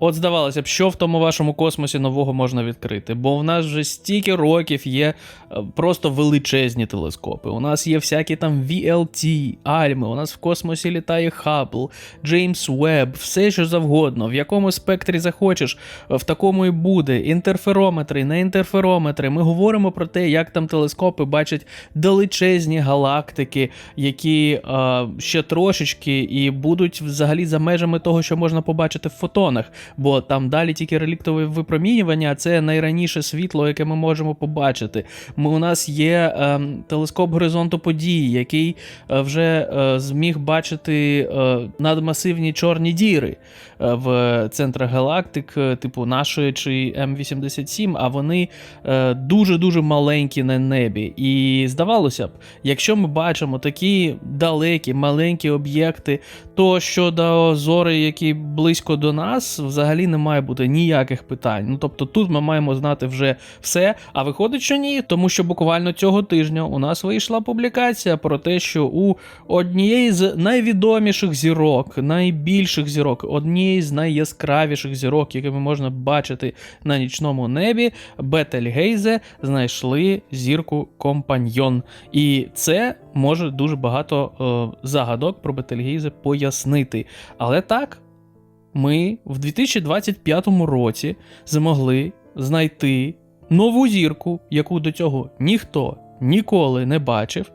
От здавалося б, що в тому вашому космосі нового можна відкрити, бо в нас вже стільки років є е, просто величезні телескопи. У нас є всякі там VLT, Альми, у нас в космосі літає Хаббл, Джеймс Веб, все що завгодно. В якому спектрі захочеш, в такому і буде. Інтерферометри, не інтерферометри. Ми говоримо про те, як там телескопи бачать далечезні галактики, які е, ще трошечки і будуть взагалі за межами того, що можна побачити в фотонах бо там далі тільки реліктове випромінювання, це найраніше світло, яке ми можемо побачити. Ми, у нас є е, телескоп горизонту подій, який е, вже е, зміг бачити е, надмасивні чорні діри е, в центрах галактик, е, типу нашої чи М87, а вони дуже-дуже маленькі на небі. І здавалося б, якщо ми бачимо такі далекі, маленькі об'єкти, то щодо зори, які близько до нас, взагалі не має бути ніяких питань. Ну тобто тут ми маємо знати вже все. А виходить, що ні, тому що буквально цього тижня у нас вийшла публікація про те, що у однієї з найвідоміших зірок, найбільших зірок, однієї з найяскравіших зірок, які можна бачити на нічному небі, Бетельгейзе знайшли зірку компаньйон. І це може дуже багато е, загадок про Бетельгейзе пояснити. Але так, ми в 2025 році змогли знайти нову зірку, яку до цього ніхто ніколи не бачив.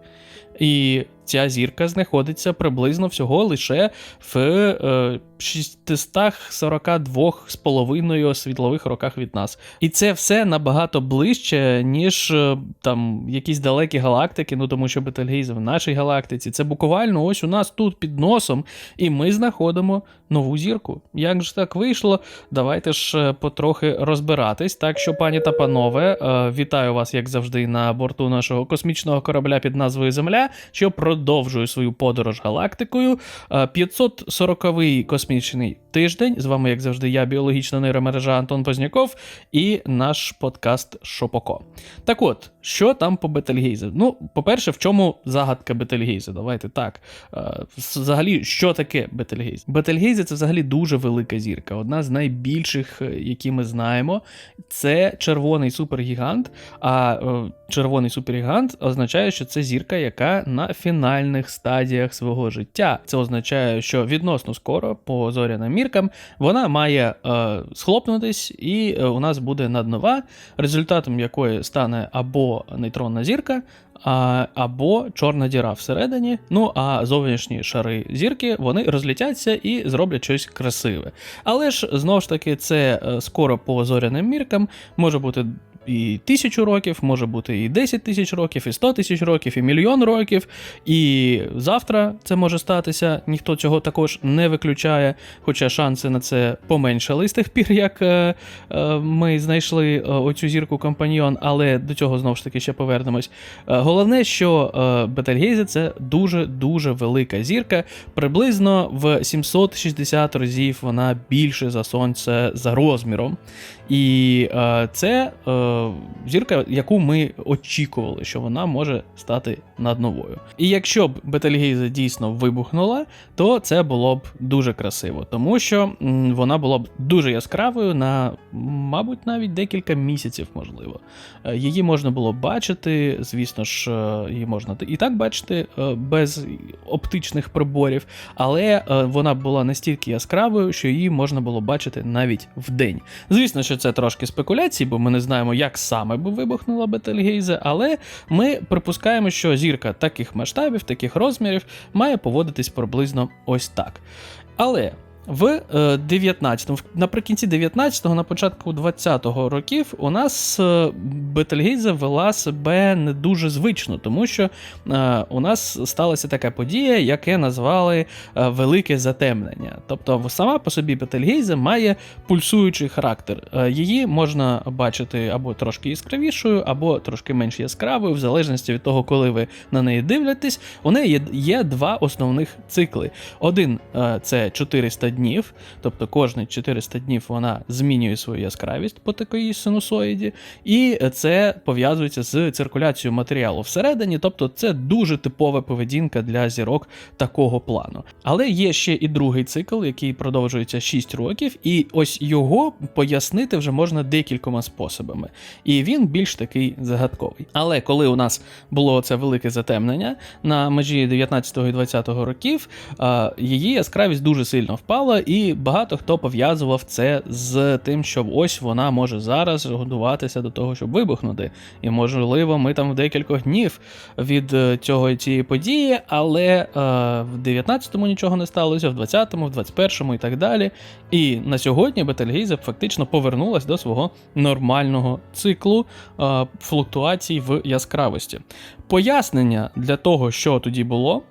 І ця зірка знаходиться приблизно всього лише в е, 642,5 світлових роках від нас. І це все набагато ближче, ніж е, там якісь далекі галактики, ну тому що Бетельгейзе в нашій галактиці. Це буквально ось у нас тут під носом, і ми знаходимо нову зірку. Як ж так вийшло? Давайте ж е, потрохи розбиратись. Так що, пані та панове, е, вітаю вас, як завжди, на борту нашого космічного корабля під назвою Земля, що продовжує свою подорож галактикою. 540-й космічний тиждень. З вами, як завжди, я, біологічна нейромережа Антон Позняков, і наш подкаст Шопоко. Так от, що там по Бетельгейзе? Ну, по-перше, в чому загадка Бетельгейзе? Давайте так. Е, Взагалі, що таке Бетельгейзе? Бетельгейзе це взагалі дуже велика зірка, одна з найбільших, е, які ми знаємо. Це червоний супергігант. А е, червоний супергігант означає, що це зірка, яка на фінальних стадіях свого життя. Це означає, що відносно скоро, по зоряним міркам, вона має е, схлопнутись, і у нас буде наднова, результатом якої стане або нейтронна зірка. А, або чорна діра всередині. Ну а зовнішні шари зірки вони розлітяться і зроблять щось красиве. Але ж знову ж таки, це е, скоро по зоряним міркам може бути. І тисячу років, може бути і 10 тисяч років, і 100 тисяч років, і мільйон років. І завтра це може статися. Ніхто цього також не виключає, хоча шанси на це поменшали з тих пір, як е, е, ми знайшли е, оцю зірку компаньйон, але до цього знову ж таки ще повернемось. Головне, що Бетельгейзе це дуже-дуже велика зірка. Приблизно в 760 разів вона більше за сонце за розміром. І е, це е, зірка, яку ми очікували, що вона може стати над новою. І якщо б Бетельгейзе дійсно вибухнула, то це було б дуже красиво, тому що м, вона була б дуже яскравою на, мабуть, навіть декілька місяців, можливо. Е, Її можна було бачити, звісно ж, е, її можна і так бачити е, без оптичних приборів, але вона була настільки яскравою, що її можна було бачити навіть вдень. Звісно, що це трошки спекуляції, бо ми не знаємо, як саме би вибухнула Бетельгейзе, але ми припускаємо, що зірка таких масштабів, таких розмірів має поводитись приблизно ось так. Але в 19-му, наприкінці 19-го, на початку 20-го років, у нас е, Бетельгейзе вела себе не дуже звично, тому що е, у нас сталася така подія, яке назвали е, велике затемнення. Тобто, сама по собі Бетельгейзе має пульсуючий характер. Е, Її можна бачити або трошки яскравішою, або трошки менш яскравою, в залежності від того, коли ви на неї дивитесь. У неї є, два основних цикли. Один е, це 400 днів, тобто кожні 400 днів вона змінює свою яскравість по такій синусоїді, і це пов'язується з циркуляцією матеріалу всередині, тобто це дуже типова поведінка для зірок такого плану. Але є ще і другий цикл, який продовжується 6 років, і ось його пояснити вже можна декількома способами. І він більш такий загадковий. Але коли у нас було це велике затемнення на межі 19 і 20 років, її яскравість дуже сильно впала, і багато хто пов'язував це з тим, що ось вона може зараз готуватися до того, щоб вибухнути. І можливо, ми там в декількох днів від е, цього цієї події, але е, в 19-му нічого не сталося, в 20-му, в 21-му і так далі. І на сьогодні Бетельгейзе фактично повернулась до свого нормального циклу е, флуктуацій в яскравості. Пояснення для того, що тоді було,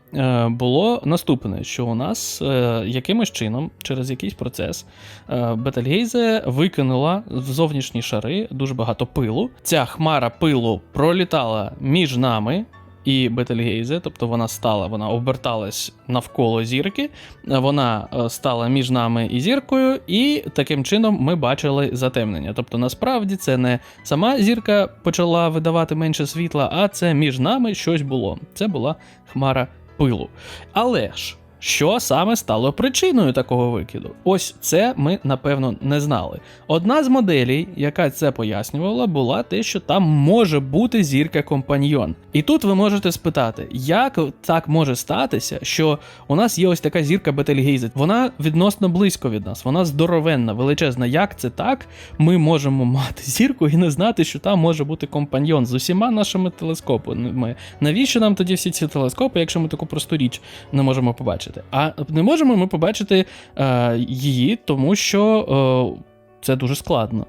було наступне: що у нас е, якимось чином, через якийсь процес, е, Бетельгейзе викинула в зовнішні шари дуже багато пилу. Ця хмара пилу пролітала між нами. І Бетельгейзе, тобто вона стала, вона оберталась навколо зірки, вона е, стала між нами і зіркою, і таким чином ми бачили затемнення. Тобто, насправді це не сама зірка почала видавати менше світла, а це між нами щось було. Це була хмара пилу. Але ж. Що саме стало причиною такого викиду? Ось це ми напевно не знали. Одна з моделей, яка це пояснювала, була те, що там може бути зірка компаньйон. І тут ви можете спитати, як так може статися, що у нас є ось така зірка Бетельгейзе. Вона відносно близько від нас, вона здоровенна, величезна. Як це так? Ми можемо мати зірку і не знати, що там може бути компаньйон з усіма нашими телескопами. Навіщо нам тоді всі ці телескопи, якщо ми таку просту річ не можемо побачити? А не можемо ми побачити е, її, тому що е, це дуже складно.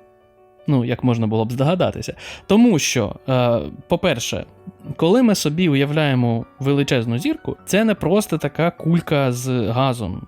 Ну, як можна було б здогадатися. Тому що, е, по-перше, коли ми собі уявляємо величезну зірку, це не просто така кулька з газом,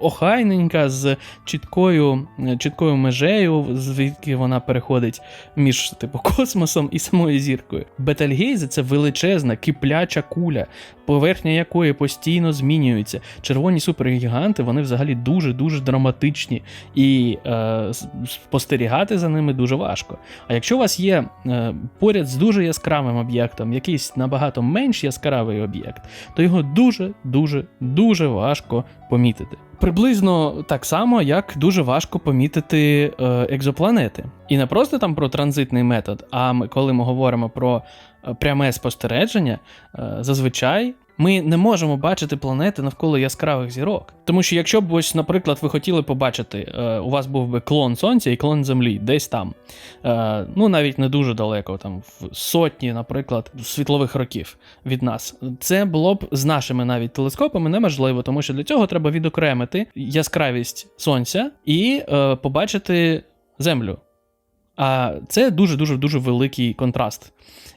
охайненька, з чіткою, чіткою межею, звідки вона переходить між типу космосом і самою зіркою. Бетельгейзе це величезна кипляча куля, поверхня якої постійно змінюється. Червоні супергіганти вони взагалі дуже дуже драматичні, і е, спостерігати за ними дуже важко. А якщо у вас є е, поряд з дуже яскравим об'єктом якийсь набагато менш яскравий об'єкт, то його дуже дуже дуже важко помітити. Приблизно так само, як дуже важко помітити е, екзопланети. І не просто там про транзитний метод, а ми, коли ми говоримо про е, пряме спостереження, зазвичай ми не можемо бачити планети навколо яскравих зірок. Тому що якщо б ось, наприклад, ви хотіли побачити, е, у вас був би клон Сонця і клон Землі, десь там, е, ну навіть не дуже далеко, там в сотні, наприклад, світлових років від нас. Це було б з нашими навіть телескопами неможливо, тому що для цього треба відокремити яскравість сонця і е, побачити Землю. А це дуже дуже дуже великий контраст.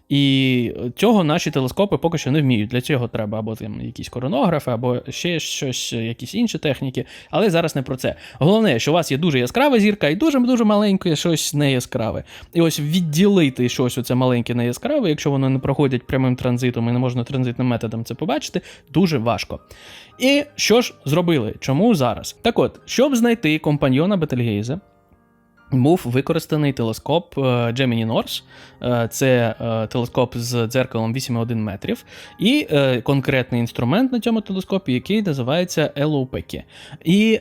І цього наші телескопи поки що не вміють. Для цього треба або там якісь коронографи, або ще щось, якісь інші техніки. Але зараз не про це. Головне, що у вас є дуже яскрава зірка і дуже дуже маленьке щось не яскраве. І ось відділити щось оце маленьке не яскраве, якщо воно не проходять прямим транзитом і не можна транзитним методом це побачити, дуже важко. І що ж зробили? Чому зараз? Так от, щоб знайти компаньйона Бетельгейзе, був використаний телескоп е, Gemini North. Е, Це е, телескоп з дзеркалом 8,1 метрів, і конкретний інструмент на цьому телескопі, який називається LOPEC. І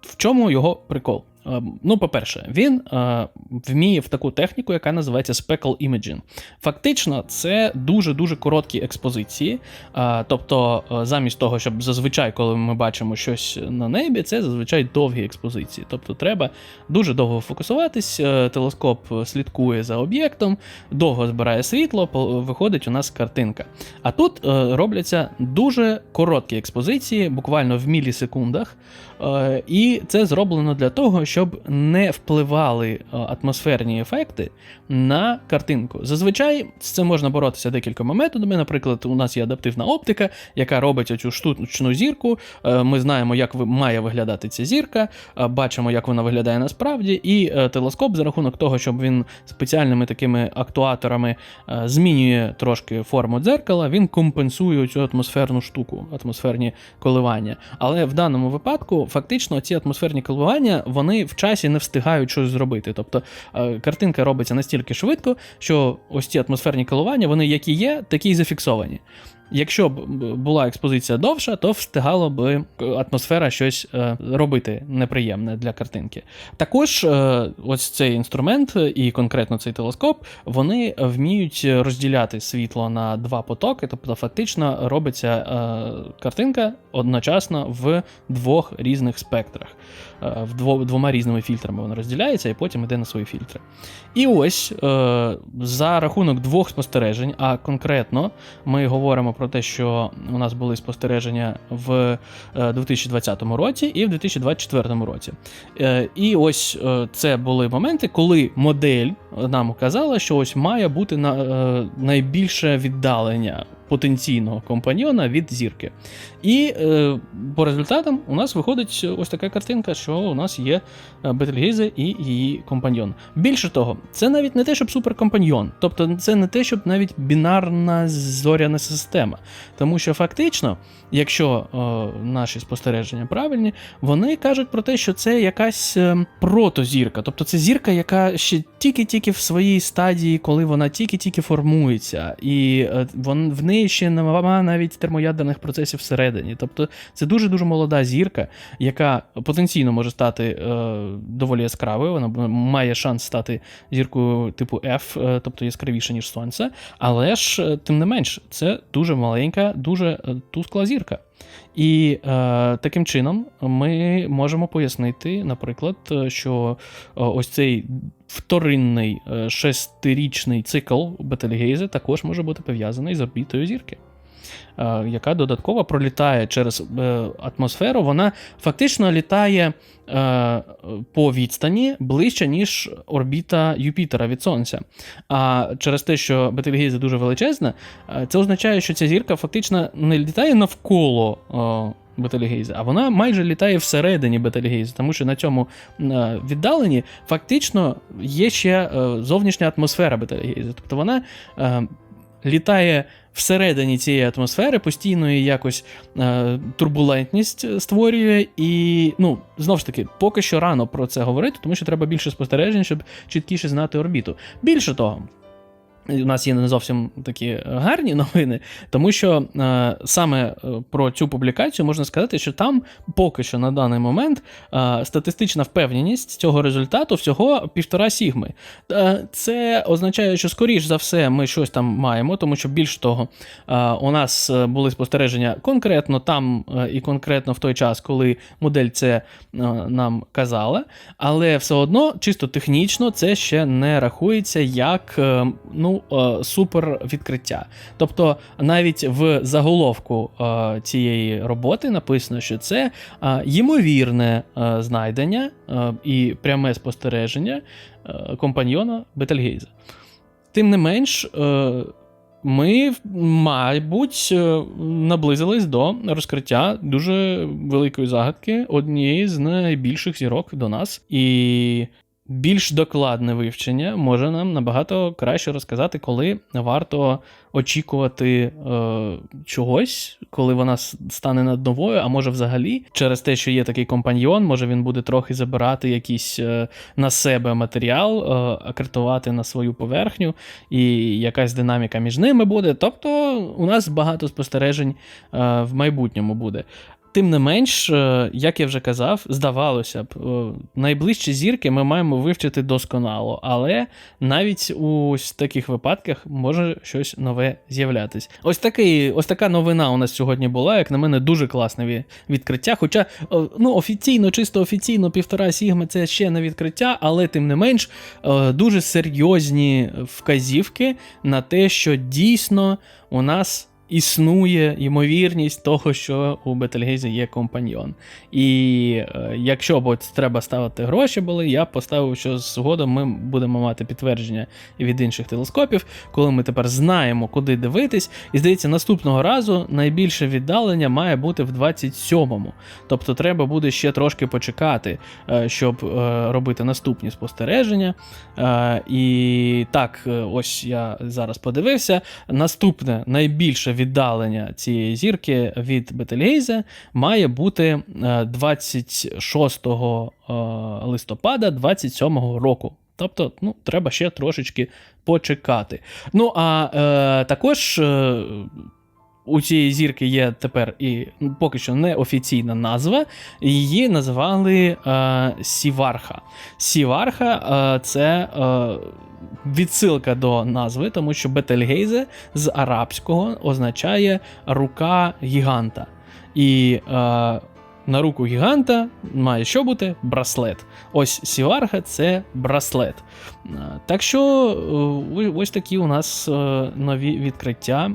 в чому його прикол? Е, Ну, по-перше, він е, вміє в таку техніку, яка називається Speckle Imaging. Фактично, це дуже-дуже короткі експозиції. Е, тобто, е, замість того, щоб зазвичай, коли ми бачимо щось на небі, це зазвичай довгі експозиції. Тобто, треба дуже довго фокусуватись, телескоп слідкує за об'єктом, довго збирає світло, виходить у нас картинка. А тут робляться дуже короткі експозиції, буквально в мілісекундах. І це зроблено для того, щоб не впливали е, атмосферні ефекти на картинку. Зазвичай з цим можна боротися декількома методами. Наприклад, у нас є адаптивна оптика, яка робить оцю штучну зірку. Е, Ми знаємо, як має виглядати ця зірка, е, бачимо, як вона виглядає насправді, і телескоп за рахунок того, щоб він спеціальними такими актуаторами змінює трошки форму дзеркала, він компенсує цю атмосферну штуку, атмосферні коливання. Але в даному випадку, фактично, ці атмосферні коливання вони в часі не встигають щось зробити. Тобто е, картинка робиться настільки швидко, що ось ці атмосферні коливання, вони які є, такі й зафіксовані. Якщо б була експозиція довша, то встигало би атмосфера щось е, робити неприємне для картинки. Також е, ось цей інструмент і конкретно цей телескоп, вони вміють розділяти світло на два потоки, тобто фактично робиться е, картинка одночасно в двох різних спектрах. В дво, двома різними фільтрами вона розділяється і потім йде на свої фільтри. І ось за рахунок двох спостережень, а конкретно ми говоримо про те, що у нас були спостереження в е, 2020 році і в 2024 році. Е, І ось е, це були моменти, коли модель нам казала, що ось має бути на, е, найбільше віддалення потенційного компаньйона від зірки. І е, по результатам у нас виходить ось така картинка, що у нас є е, Бетельгейзе і її компаньйон. Більше того, це навіть не те, щоб суперкомпаньйон, тобто це не те, щоб навіть бінарна зоряна система. Тому що фактично, якщо е, наші спостереження правильні, вони кажуть про те, що це якась е, протозірка, тобто це зірка, яка ще тільки-тільки в своїй стадії, коли вона тільки-тільки формується, і е, вон, в неї ще немає навіть термоядерних процесів всередині. Тобто це дуже-дуже молода зірка, яка потенційно може стати е, доволі яскравою. Вона має шанс стати зіркою типу F, е, тобто яскравіше, ніж Сонце. Але ж, е, тим не менш, це дуже маленька, дуже е, тускла зірка. І е, таким чином ми можемо пояснити, наприклад, що ось цей вторинний е, шестирічний цикл Бетельгейзе також може бути пов'язаний з орбітою зірки. е, Яка додатково пролітає через е, атмосферу, вона фактично літає по відстані ближче, ніж орбіта Юпітера від Сонця. А через те, що Бетельгейзе дуже величезна, це означає, що ця зірка фактично не літає навколо Бетельгейзе, а вона майже літає всередині Бетельгейзе, тому що на цьому е, віддаленні фактично є ще е, зовнішня атмосфера Бетельгейзе. Тобто вона е, літає всередині цієї атмосфери, постійно якось е, турбулентність створює. І, ну, знову ж таки, поки що рано про це говорити, тому що треба більше спостережень, щоб чіткіше знати орбіту. Більше того. У нас є не зовсім такі гарні новини, тому що е, саме е, про цю публікацію можна сказати, що там поки що на даний момент е, статистична впевненість цього результату всього півтора сігми. Е, це означає, що скоріш за все ми щось там маємо, тому що більш того, е, у нас е, були спостереження конкретно там е, і конкретно в той час, коли модель це е, нам казала, але все одно, чисто технічно, це ще не рахується як е, ну, е, супер відкриття. Тобто, навіть в заголовку е, цієї роботи написано, що це е, ймовірне знайдення і пряме спостереження компаньйона Бетельгейза. Тим не менш, ми, мабуть, наблизились до розкриття дуже великої загадки однієї з найбільших зірок до нас. І більш докладне вивчення може нам набагато краще розказати, коли варто очікувати е, чогось, коли вона стане над новою, а може взагалі через те, що є такий компаньйон, може він буде трохи забирати якийсь е, на себе матеріал, е, акретувати на свою поверхню, і якась динаміка між ними буде. Тобто у нас багато спостережень е, в майбутньому буде. Тим не менш, е, як я вже казав, здавалося б, е, найближчі зірки ми маємо вивчити досконало, але навіть у таких випадках може щось нове з'являтись. Ось такий, ось така новина у нас сьогодні була, як на мене, дуже класне відкриття. Хоча е, ну, офіційно, чисто офіційно, півтора сігми це ще не відкриття, але тим не менш дуже серйозні вказівки на те, що дійсно у нас існує ймовірність того, що у Бетельгейзі є компаньйон. І е, якщо б треба ставити гроші були, я поставив, що згодом ми будемо мати підтвердження від інших телескопів, коли ми тепер знаємо, куди дивитись. І здається, наступного разу найбільше віддалення має бути в 27-му. Тобто треба буде ще трошки почекати, е, щоб е, робити наступні спостереження. Е, І так, е, ось я зараз подивився. Наступне найбільше віддалення цієї зірки від Бетельгейзе має бути е, 26 е, листопада 27 року. Тобто, ну, треба ще трошечки почекати. Ну, а е, також. Е, у цієї зірки є тепер і ну, поки що не офіційна назва. Її називали е, Сіварха. Сіварха е, це е, відсилка до назви, тому що Бетельгейзе з арабського означає рука гіганта. І е, на руку гіганта має що бути? Браслет. Ось Сіварга це браслет. Так що е, ось такі у нас е, нові відкриття.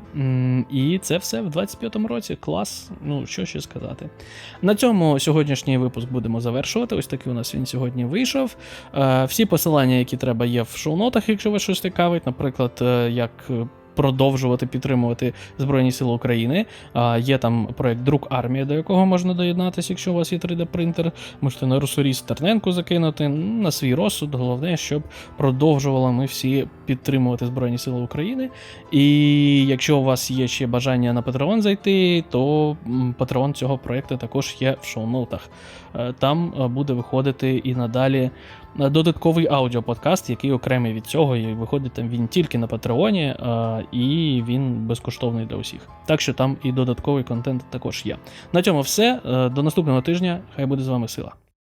І це все в 25-му році. Клас. Ну, що ще сказати. На цьому сьогоднішній випуск будемо завершувати. Ось такий у нас він сьогодні вийшов. Е, Всі посилання, які треба, є в шоу-нотах, якщо вас щось цікавить, наприклад, як. Продовжувати підтримувати Збройні Сили України. А, є там проект Друк Армія, до якого можна доєднатися, якщо у вас є 3D-принтер. Можете на ресурс Терненко закинути ну, на свій розсуд. Головне, щоб продовжували ми всі підтримувати Збройні Сили України. І якщо у вас є ще бажання на Patreon зайти, то Patreon цього проекту також є в шоу-ноутах. Е, Там е, буде виходити і надалі е, додатковий аудіоподкаст, який окремий від цього, і виходить там він тільки на Патреоні, і він безкоштовний для усіх. Так що там і додатковий контент також є. На цьому все. До наступного тижня. Хай буде з вами сила.